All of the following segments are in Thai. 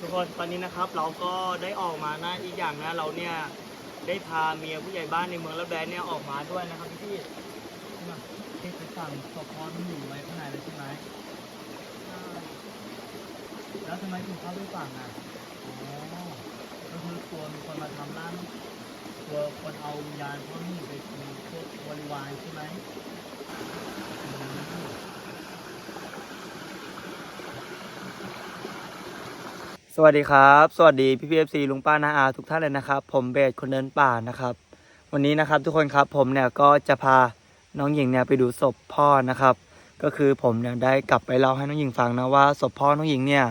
ทุกคนตอนนี้นะครับเราก็ได้ออกมานะอีกอย่างนะเราเนี่ยได้พาเมียผู้ใหญ่บ้านในเมืองละแบนเนี่ยออกมาด้วยนะครับพี่ๆน่ะที่ไปสั่งสพมันอยู่ไว้ข้างในเลยใช่ไหมแล้วทำไมถึงเข้าไปฝั่งอะอ๋อก็คือกลัวมีคนมาทำร้านกลัวคนเอาวิญญาณพ่อหนี่ไปเป็นพวกบริวารใช่ไหมอืม สวัสดีครับ สวัสดีพี่พีเอฟซีลุงป้านาอาทุกท่านเลยนะครับ ผมเบสคนเดินป่านะครับ วันนี้นะครับทุกคนครับผมเนี่ยก็จะพาน้องหญิงเนี่ยไปดูศพพ่อนะครับ ก็คือผมเนี่ยได้กลับไปเล่าให้น้องหญิงฟังนะว่าศพพ่อน้องหญิงเนี่ย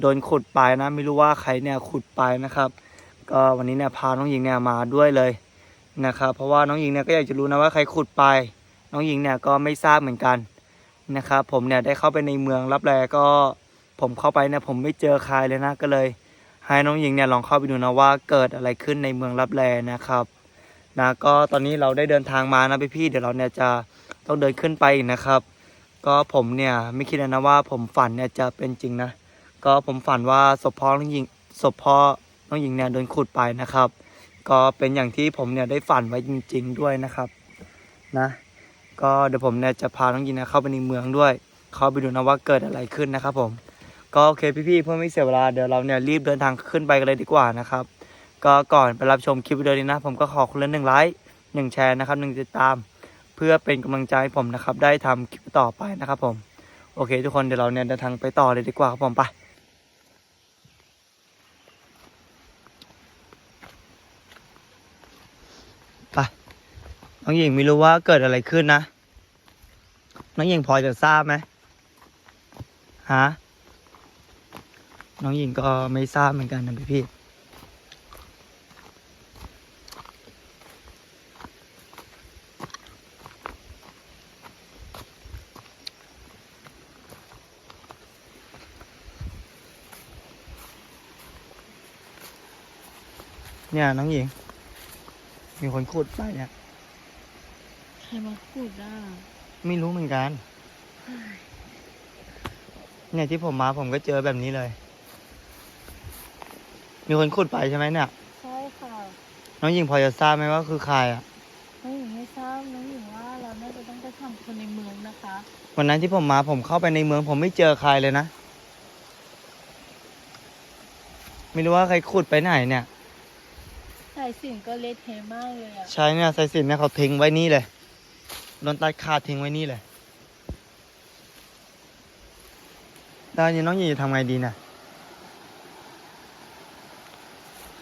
โดนขุดไปนะไม่รู้ว่าใครเนี่ยขุดไปนะครับ ก็วันนี้เนี่ยพาน้องหญิงเนี่ยมาด้วยเลยนะครับ เพราะว่าน้องหญิงเนี่ยก็อยากจะรู้นะว่าใครขุดไป น้องหญิงเนี่ยก็ไม่ทราบเหมือนกันนะครับ ผมเนี่ยได้เข้าไปในเมืองรับแลก็ ผมเข้าไปเนี่ยผมไม่เจอใครเลยนะก็เลย ให้น้องหญิงเนี่ยลองเข้าไปดูนะว่าเกิดอะไรขึ้นในเมืองรับแลนะครับนะก็ตอนนี้เราได้เดินทางมานะพี่ๆเดี๋ยวเราเนี่ยจะต้องเดินขึ้นไปอีกนะครับ ก็ผมเนี่ยไม่คิดนะว่าผมฝันเนี่ยจะเป็นจริงนะก็ผมฝันว่าศพพ่อน้องหญิงศพพ่อน้องหญิงเนี่ยโดนขุดไปนะครับ ก็เป็นอย่างที่ผมเนี่ยได้ฝันไว้จริง ๆ ด้วยนะครับนะก็เดี๋ยวผมเนี่ยจะพาน้องหญิงเนี่ยเข้าไปในเมืองด้วย เข้าไปดูนะว่าเกิดอะไรขึ้นนะครับผม ก็โอเคพี่ๆเพื่อไม่เสียเวลาเดี๋ยวเราเนี่ยรีบเดินทางขึ้นไปกันเลยดีกว่านะครับ ก็ก่อนไปรับชมคลิปวิดีโอนี้นะ ผมก็ขอคนละหนึ่งไลค์หนึ่งแชร์นะครับหนึ่งติดตาม เพื่อเป็นกำลังใจให้ผมนะครับ ได้ทำคลิปต่อไปนะครับผม โอเค ทุกคนเดี๋ยวเราเนี่ยเดินทางไปต่อเลยดีกว่าครับผมไปไปน้องหญิงไม่รู้ว่าเกิดอะไรขึ้นนะน้องหญิงพอจะทราบไหมฮะ น้องหญิงก็ไม่ทราบเหมือนกันนะพี่พี่เนี่ยน้องหญิง มีคนขุดไปเนี่ย ใครมาพูดอะไม่รู้เหมือนกัน เนี่ยที่ผมมาผมก็เจอแบบนี้เลย มีคนขุดไปใช่ไหมเนี่ย ใช่ค่ะน้องหญิงพอจะทราบไหมว่าคือใครอะ น้องหญิงไม่ทราบน้องหญิงว่าเราน่าจะต้องไปทำคนในเมืองนะคะ วันนั้นที่ผมมาผมเข้าไปในเมือง ผมไม่เจอใครเลยนะ ไม่รู้ว่าใครขุดไปไหนเนี่ย สายสินก็เละเทะมากเลยอะใช่เนี่ยสายสิญจนเนี่ยเขาทิ้งไว้นี่เลยโดนตัดขาดทิ้งไว้นี่เลยแล้วอันนี้น้องหญิงจะทำไงดีน่ะ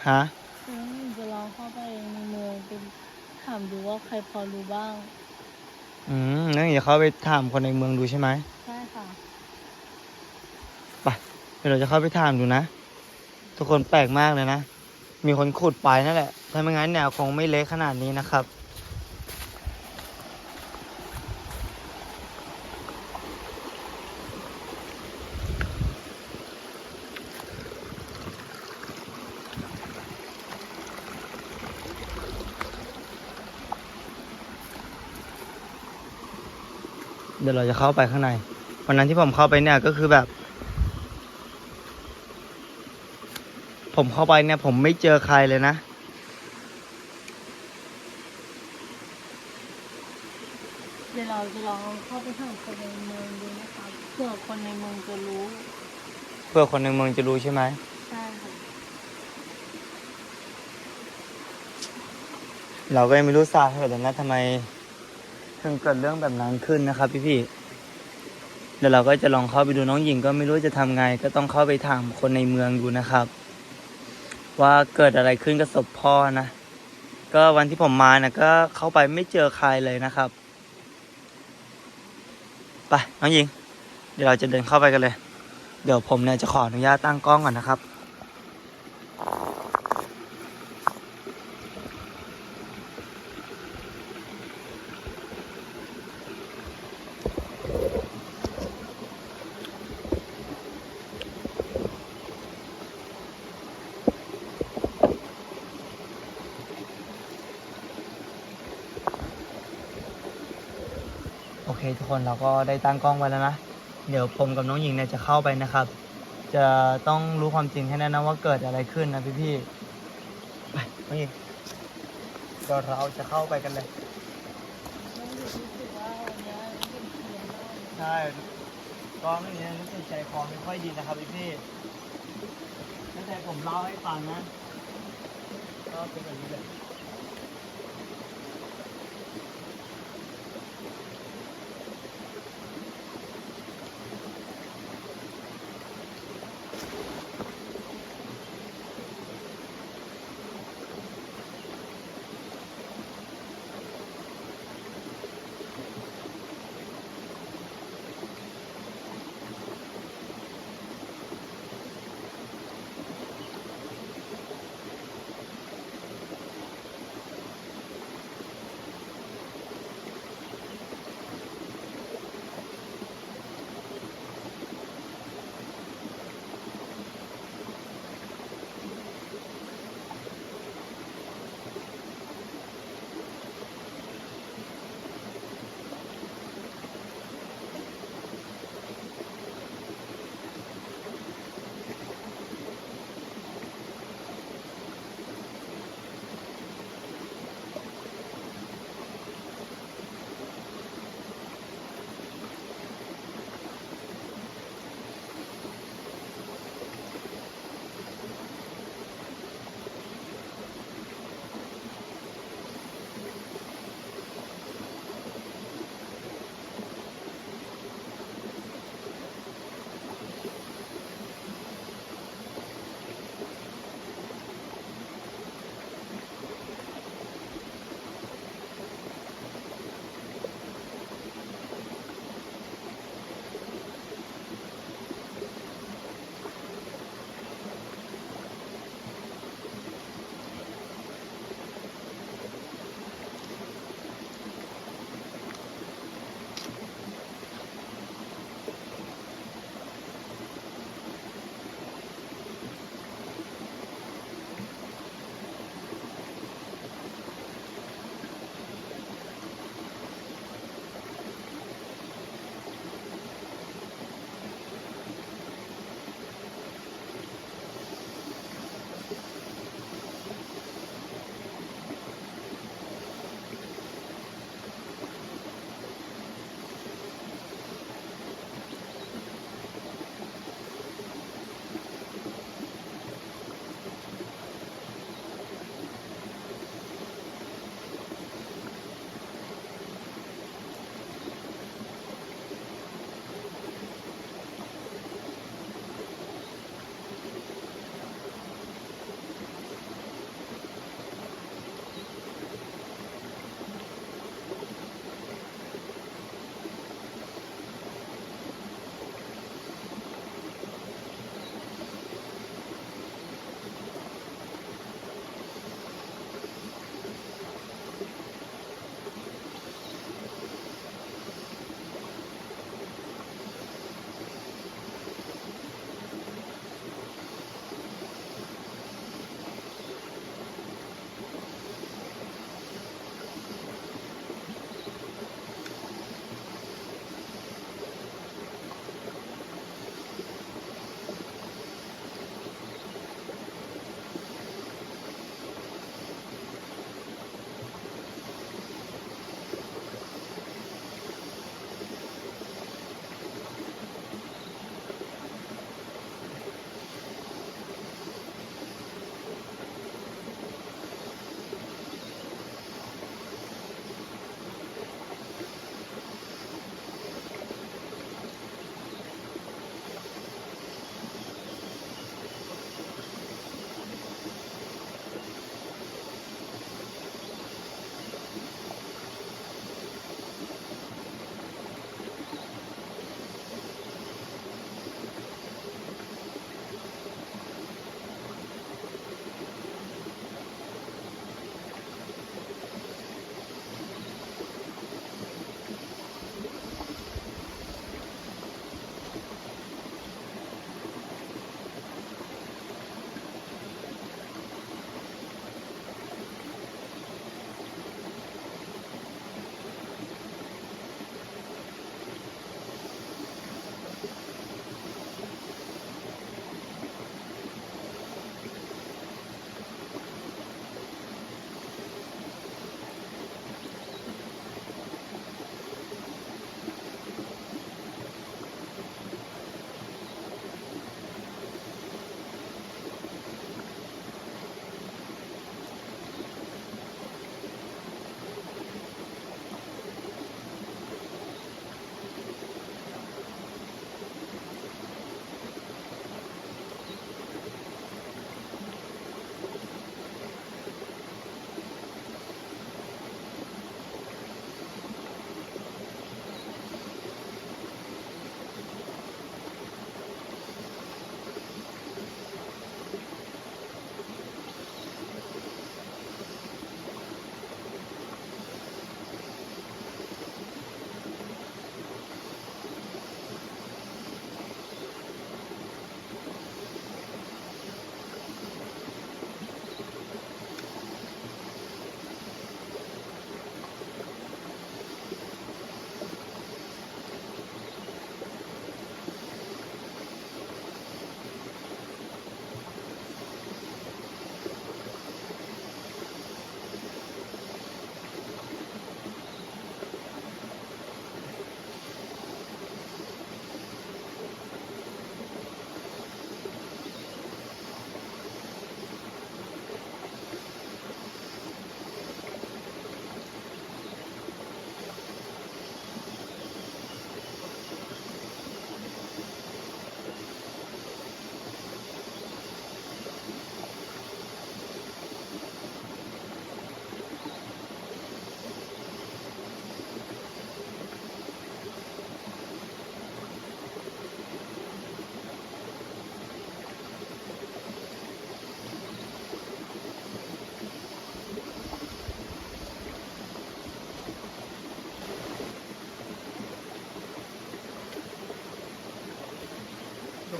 ฮะน้องหญิงจะลองเข้าไปในเมืองไปถามดูว่าใครพอรู้บ้าง อืมน้องหญิงจะเข้าไปถามคนในเมืองดูใช่ไหมใช่ค่ะเดี๋ยวเราจะเข้าไปถามดูนะ ทุกคนแปลกมากเลยนะ มีคนขุดไปนั่นแหละถ้าไม่งั้นแนวคงไม่เละขนาดนี้นะครับ เดี๋ยวเราจะเข้าไปข้างใน วันนั้นที่ผมเข้าไปเนี่ยก็คือแบบ ผมเข้าไปเนี่ย ผมไม่เจอใครเลยนะเดี๋ยวเราจะลองเข้าไปถามคนในเมืองดูนะคะเผื่อคนในเมืองจะรู้เพื่อคนในเมืองจะรู้ใช่ไหมใช่ค่ะเราก็ยังไม่รู้สาเหตุเลยนะทำไม ถึงเกิดเรื่องแบบนั้นขึ้นนะครับ พี่พี่ๆเดี๋ยวเราก็จะลองเข้าไปดูน้องหญิงก็ไม่รู้จะทำไง ก็ต้องเข้าไปถามคนในเมืองดูนะครับ ว่าเกิดอะไรขึ้นกับศพพ่อนะก็วันที่ผมมานะก็เข้าไปไม่เจอใครเลยนะครับไปน้องหญิง เดี๋ยวเราจะเดินเข้าไปกันเลย เดี๋ยวผมเนี่ยจะขออนุญาตตั้งกล้องก่อนนะครับ คนเราก็ได้ตั้งกล้องไว้แล้วนะ เดี๋ยวผมกับน้องหญิงเนี่ยจะเข้าไปนะครับ จะต้องรู้ความจริงให้แน่นะว่าเกิดอะไรขึ้นนะพี่พี่ไปน้องหญิงเดี๋ยวเราจะเข้าไปกันเลยมันรู้สึกว่าวันเนี้ยเป็นเพียนมากใช่ก็ไม่นี้รู้สึกใจคอไม่ค่อยดีนะครับพี่พี่ตั้งแต่ผมเล่าให้ฟังนะ ก็เป็นแบบนี้เลย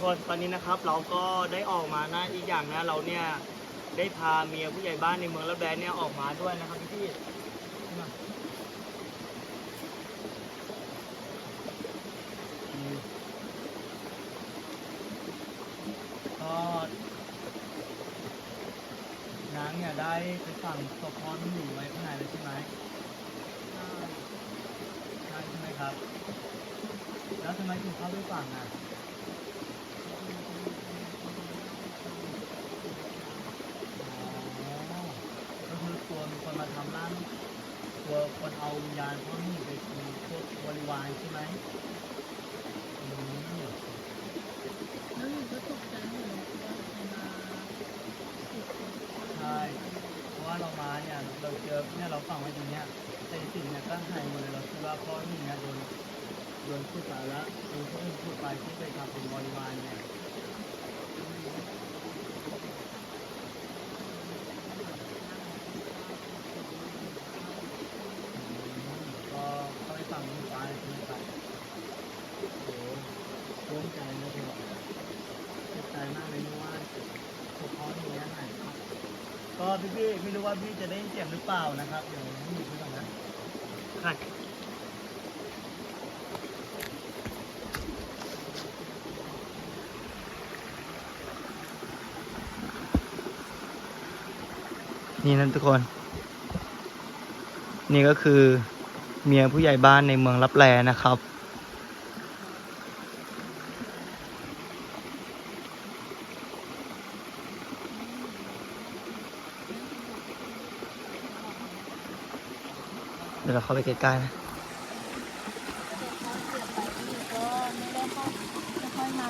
คนตอนนี้นะครับเราก็ได้ออกมานะอีกอย่างนะเราเนี่ยได้พาเมียผู้ใหญ่บ้านในเมืองละแบนเนี่ยออกมาด้วยนะครับพี่พี่นี่ก็นางเนี่ยได้ไปสั่งศพพ่อที่อยู่ไว้ข้างในเลยใช่ไหมใช่ใช่ไหมครับ แล้วทำไมถึงเข้าไปฝั่งอะ อ๋อก็คือกลัวามล้างตัวคนเอาวิญญาณพ่อหนุ่มไปเป็นพวกบริวารใช่ไหมอืมแล้วหนูก็ตกใจหนูว่ามาใช่เพราะว่าเรามาเนี่ยเราเจอเนี่ยเราฟังไว้ตรงเนี้ยแต่สิ่งเนี่ยก็หายหมดเลยเราคิดว่าพ่อนุ่มเนี่ยโดนโดนพูดสาระโดนคนอื่นพูดไปที่ไปทำเป็นบริวารเนี่ยก็เข้าไปฟังหมู่บ้านใช่ไหมครับ โอ้โหร่วมใจนะเธอเสียใจมากเลยนะว่าพวกเขาที่นี้หายครับ ก็พี่พี่ไม่รู้ว่าพี่จะได้ยินเสียงหรือเปล่านะครับเดี๋ยวพี่ดูก่อนนะค่ะนี่นะทุกคน นี่ก็คือเมียผู้ใหญ่บ้านในเมืองลับแลนะครับ เดี๋ยวเราเข้าไปใกล้ๆนะก็ไม่ได้เข้ายนะ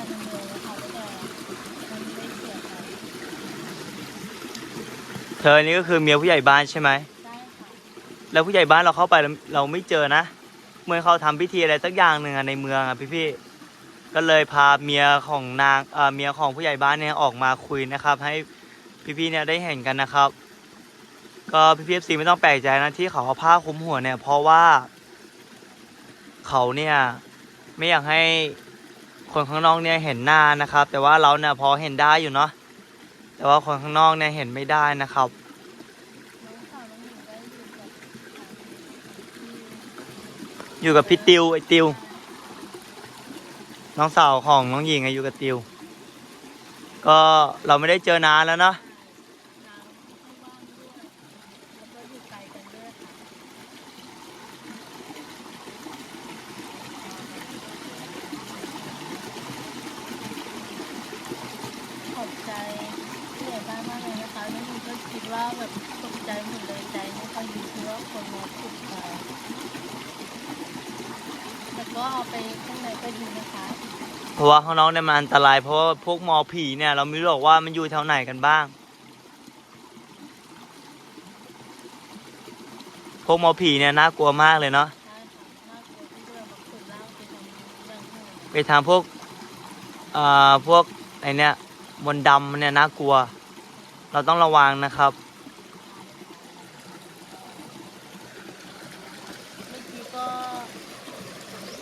เธอนี่ก็คือเมียผู้ใหญ่บ้านใช่ไหมได้ค่ะแล้วผู้ใหญ่บ้านเราเข้าไปเราไม่เจอนะเมื่อเขาทำพิธีอะไรสักอย่างหนึ่งในเมืองอะพี่พี่ๆก็เลยพาเมียของนางเอ่อเมียของผู้ใหญ่บ้านเนี่ยออกมาคุยนะครับ ให้พี่พี่ๆเนี่ยได้เห็นกันนะครับ ก็พี่พีเอฟซีไม่ต้องแปลกใจนะที่เขาเอาผ้าคลุมหัวเนี่ยเพราะว่า เขาเนี่ยไม่อยากให้คนข้างนอกเนี่ยเห็นหน้านะครับ แต่ว่าเราเนี่ยพอเห็นได้อยู่เนาะแต่ว่าคนข้างนอกเนี่ยเห็นไม่ได้นะครับ อยู่กับพี่ติวไอติว น้องสาวของน้องหญิงอะอยู่กับติว ก็เราไม่ได้เจอนานแล้วเนาะ น้ำที่บ้านด้วยแล้วก็อยู่ไกลกันด้วยค่ะขอบใจผู้ใหญ่บ้านมากเลยนะคะ แล้วหนูก็คิดว่าแบบตกใจหมดเลยใจไม่ค่อยดีคือว่าคนมาปลุกเราแต่ก็เอาไปข้างในก็ดีนะคะเพราะว่าข้างนอกเนี่ยมันอันตราย เพราะว่าพวกหมอผีเนี่ย เราไม่รู้หรอกว่ามันอยู่แถวไหนกันบ้าง พวกหมอผีเนี่ยน่ากลัวมากเลยเนาะใช่ค่ะน่ากลัวที่เดินแบบสุดล่าไปทำอย่างอื่นไปทางพวกอ่าพวกไอเนี่ยมนต์ดำเนี่ยน่ากลัว เราต้องระวังนะครับ เมื่อกี้ก็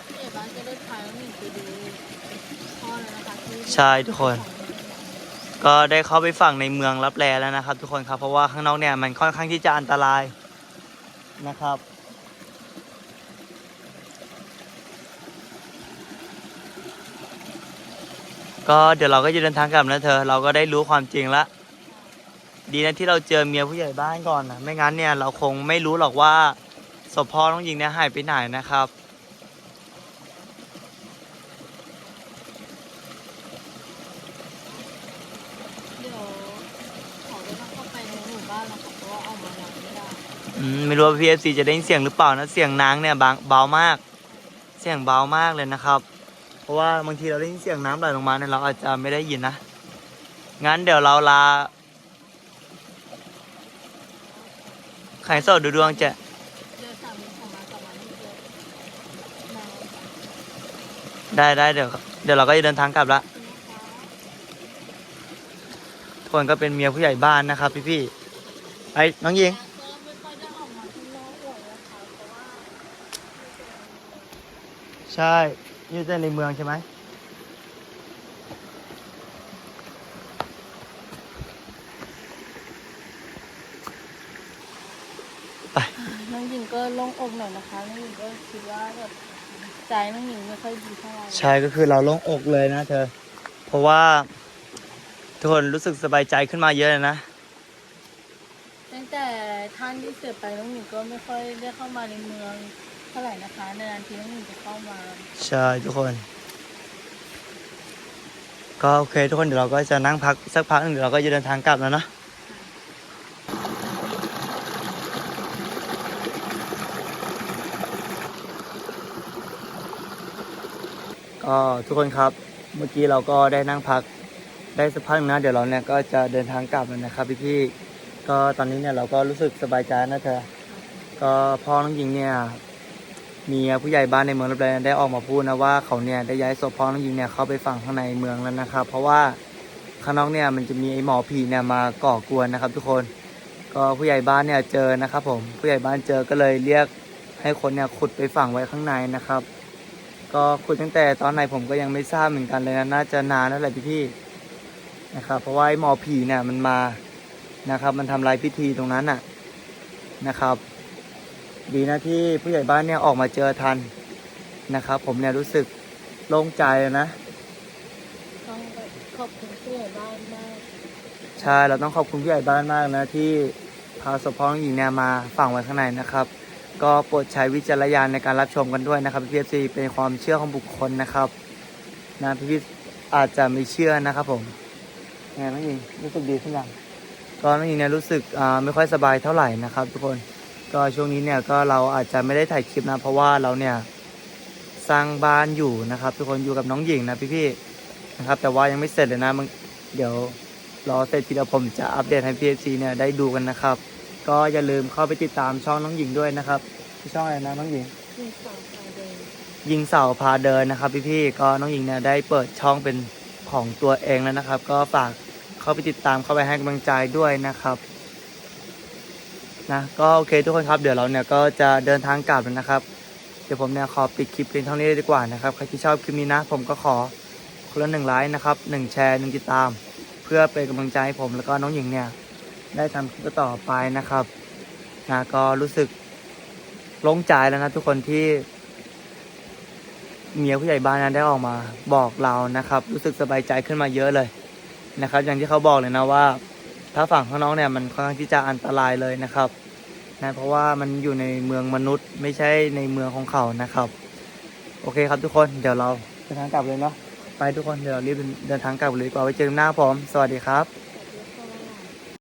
ผู้ใหญ่บ้านก็ได้พาน้องหญิงไปดูพ่อแล้วนะคะที่ใช่ทุกคน ก็ได้เข้าไปฝั่งในเมืองรับแลแล้วนะครับ ทุกคนครับเพราะว่าข้างนอกเนี่ยมันค่อนข้างที่จะอันตรายนะครับ ก็เดี๋ยวเราก็จะเดินทางกลับนะเธอ เราก็ได้รู้ความจริงแล้ว ดีนะที่เราเจอเมียผู้ใหญ่บ้านก่อนนะไม่งั้นเนี่ยเราคงไม่รู้หรอกว่าศพพ่อน้องหญิงเนี่ยหายไปไหนนะครับ เดี๋ยวขอไปนั่งเข้าไปในหมู่บ้านแล้วค่ะเพราะว่าเอามาหนังไม่ได้อืมไม่รู้ว่าพีเอฟซีจะได้ยินเสียงหรือเปล่านะเสียงนางเนี่ยบางเบามาก เสียงเบามากเลยนะครับ เพราะว่าบางทีเราได้ยินเสียงน้ำไหลลงมาเนี่ยเราอาจจะไม่ได้ยินนะงั้นเดี๋ยวเราลา ไข่สดดูดวงจะได้ได้เดี๋ยวเดี๋ยวเราก็จะเดินทางกลับละคะทุกคนก็เป็นเมียผู้ใหญ่บ้านนะครับ พี่พี่ๆไอ้น้องยิงใช่อยู่แต่ในเมืองใช่ไหม หญิงก็โล่งอกหน่อยนะคะน้องหญิงก็ คิดว่าแบบใจน้องหญิงไม่ค่อยดีเท่าไหร่ใช่ก็คือเราโล่งอกเลยนะ เธอ เพราะว่า ทุกคนรู้สึกสบายใจขึ้นมาเยอะเลยนะตั้งแต่ท่านที่เสียไปน้องหญิงก็ไม่ค่อยได้เข้ามาในเมืองเท่าไหร่นะคะนานๆทีน้องหญิงจะเข้ามาใช่ทุกคน ก็โอเค ทุกคนเดี๋ยวเราก็จะนั่งพักสักพักหนึ่งเดี๋ยวเราก็จะเดินทางกลับแล้วเนอะ ก็ทุกคนครับ เมื่อกี้เราก็ได้นั่งพักได้สักพักหนึ่งนะ เดี๋ยวเราเนี่ยก็จะเดินทางกลับแล้วนะครับพี่ๆก็ตอนนี้เนี่ยเราก็รู้สึกสบายใจนะเธอ ก็พ่อน้องหญิงเนี่ยมีผู้ใหญ่บ้านในเมืองรับแลได้ออกมาพูดนะว่าเขาเนี่ยได้ย้ายศพพ่อน้องหญิงเนี่ยเข้าไปฝั่งข้างในเมืองแล้วนะครับ เพราะว่าข้างนอกเนี่ยมันจะมีไอ้หมอผีเนี่ยมาก่อกวนนะครับ ทุกคน ก็ผู้ใหญ่บ้านเนี่ยเจอนะครับ ผมผู้ใหญ่บ้านเจอก็เลยเรียกให้คนเนี่ยขุดไปฝังไว้ข้างในนะครับ ก็ขุดตั้งแต่ตอนไหนผมก็ยังไม่ทราบเหมือนกันเลยนะน่าจะนานแล้วแหละพี่ๆนะครับเพราะว่าไอ้หมอผีเนี่ยมันมานะครับ มันทำลายพิธีตรงนั้นน่ะนะครับ ดีนะที่ผู้ใหญ่บ้านเนี่ยออกมาเจอทันนะครับ ผมเนี่ยรู้สึกโล่งใจนะต้องแบบขอบคุณผู้ใหญ่บ้านมากใช่เราต้องขอบคุณผู้ใหญ่บ้านมากนะที่พาศพพ่อน้องหญิงเนี่ยมาฝังไว้ข้างในนะครับ ก็โปรดใช้วิจารณญาณในการรับชมกันด้วยนะครับพี่เอฟซีเป็นความเชื่อของบุคคลนะครับนะพี่พี่อาจจะไม่เชื่อนะครับผมไงน้องหญิงรู้สึกดีขึ้นยังก็น้องหญิงเนี่ยรู้สึกอ่าไม่ค่อยสบายเท่าไหร่นะครับ ทุกคนก็ช่วงนี้เนี่ยก็เราอาจจะไม่ได้ถ่ายคลิปนะ เพราะว่าเราเนี่ยสร้างบ้านอยู่นะครับ ทุกคนอยู่กับน้องหญิงนะพี่ๆนะครับ แต่ว่ายังไม่เสร็จเลยนะมึงเดี๋ยวรอเสร็จทีเดียวผมจะอัปเดตให้พี่เอฟซีเนี่ยได้ดูกันนะครับ ก็อย่าลืมเข้าไปติดตามช่องน้องหญิงด้วยนะครับที่ช่องอะไรนะน้องหญิงที่สองทางเดินยิงเสาพาเดินนะครับ พี่ๆก็น้องหญิงเนี่ยได้เปิดช่องเป็นของตัวเองแล้วนะครับ ก็ฝากเข้าไปติดตามเข้าไปให้กำลังใจด้วยนะครับนะก็โอเคทุกคนครับเดี๋ยวเราเนี่ยก็จะเดินทางกลับแล้วนะครับ เดี๋ยวผมเนี่ยขอปิดคลิปเพียงเท่านี้เลยดีกว่านะครับใครที่ชอบคลิปนี้นะ ผมก็ขอคนละหนึ่งไลค์นะครับหนึ่งแชร์หนึ่งติดตาม เพื่อเป็นกำลังใจให้ผมแล้วก็น้องหญิงเนี่ย ได้ทำคลิปต่อไปนะครับนะก็รู้สึกโล่งใจแล้วนะทุกคนที่ เมียผู้ใหญ่บ้านนั้นได้ออกมาบอกเรานะครับ รู้สึกสบายใจขึ้นมาเยอะเลยนะครับ อย่างที่เขาบอกเลยนะว่าถ้าฝั่งข้างน้องเนี่ยมันค่อนข้างที่จะอันตรายเลยนะครับนะเพราะว่ามันอยู่ในเมืองมนุษย์ ไม่ใช่ในเมืองของเขานะครับ โอเคครับทุกคนเดี๋ยวเราเดินทางกลับเลยเนาะไปทุกคนเดี๋ยวเรารีบเดินทางกลับเลยดีกว่าไว้เจอกันหน้าผมสวัสดีครับ